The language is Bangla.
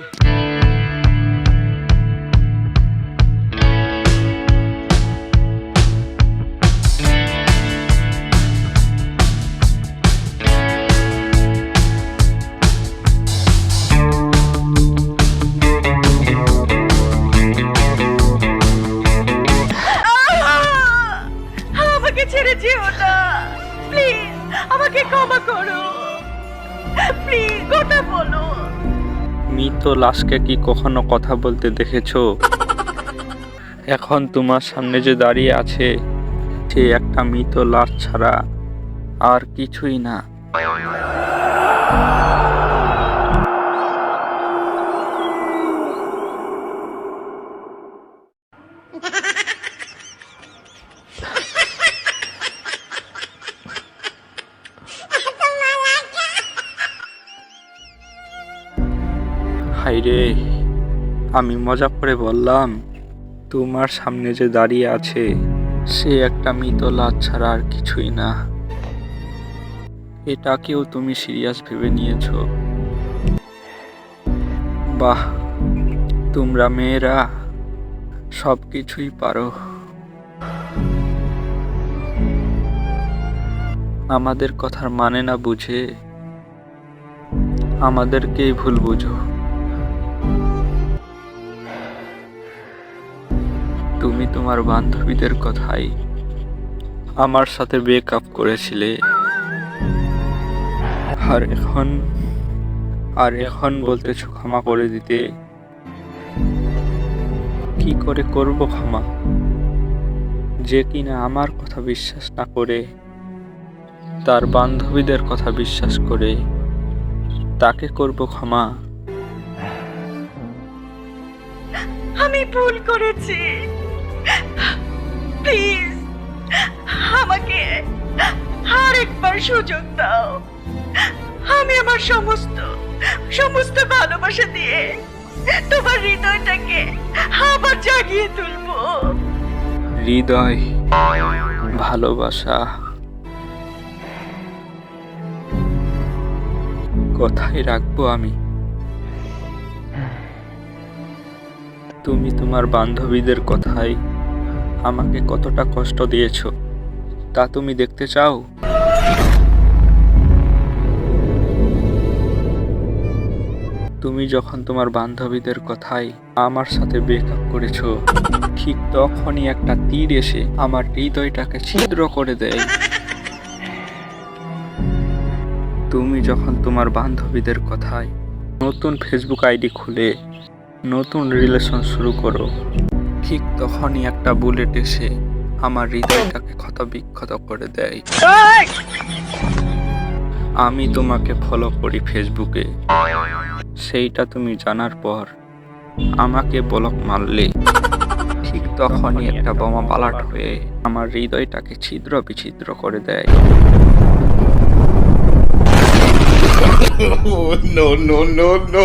আমাকে ছেড়ে যেও না। প্লিজ আমাকে ক্ষমা করো। প্লিজ কথা বলো। মৃত লাশকে কি কখনো কথা বলতে দেখেছ? এখন তোমার সামনে যে দাঁড়িয়ে আছে, সে একটা মৃত লাশ ছাড়া আর কিছুই না। হাইরে আমি মজা করে বললাম, তোমার সামনে যে দাঁড়িয়ে আছে, সে একটা মৃত লাশ ছাড়া আর কিছুই না। এটাকেও তুমি সিরিয়াস ভেবে নিয়েছো? বাহ, তোমরা মেয়েরা সব কিছুই পারো। আমাদের কথার মানে না বুঝে, আমাদেরকেই ভুল বুঝো। তুমি তোমার বান্ধবীদের কথাই আমার সাথে ব্রেকআপ করেছিলে। আর এখন আর এখন বলতেছো ক্ষমা করে দিতে। কি করে করব ক্ষমা? যে কিনা আমার কথা বিশ্বাস না করে, তার বান্ধবীদের কথা বিশ্বাস করে, তাকে করব ক্ষমা। আমি ভুল করেছি। প্লিজ আমাকে আরেকবার সুযোগ দাও। আমি আমার সমস্ত সমস্ত ভালোবাসা দিয়ে তোমার হৃদয়টাকে আবার জাগিয়ে তুলবো। হৃদয়, ভালোবাসা কোথায় রাখব আমি। তুমি তোমার বান্ধবীদের কথায় আমাকে কতটা কষ্ট দিয়েছ, তা তুমি দেখতে চাও? তুমি যখন তোমার বান্ধবীদের কথায় আমার সাথে ব্রেকআপ করেছ, ঠিক তখনই একটা তীর এসে আমার হৃদয়টাকে ছিদ্র করে দেয়। তুমি যখন তোমার বান্ধবীদের কথায় নতুন ফেসবুক আইডি খুলে নতুন রিলেশন শুরু করো ঠিক তখনই একটা বুলেট এসে আমার হৃদয়টাকে ক্ষত বিক্ষত করে দেয় আমি তোমাকে ফলো করি ফেসবুকে সেইটা তুমি জানার পর আমাকে বলক মারলে ঠিক তখনই একটা বোমা পালাট হয়ে আমার হৃদয়টাকে ছিদ্র বিছিদ্র করে দেয় Oh, no, no, no, no.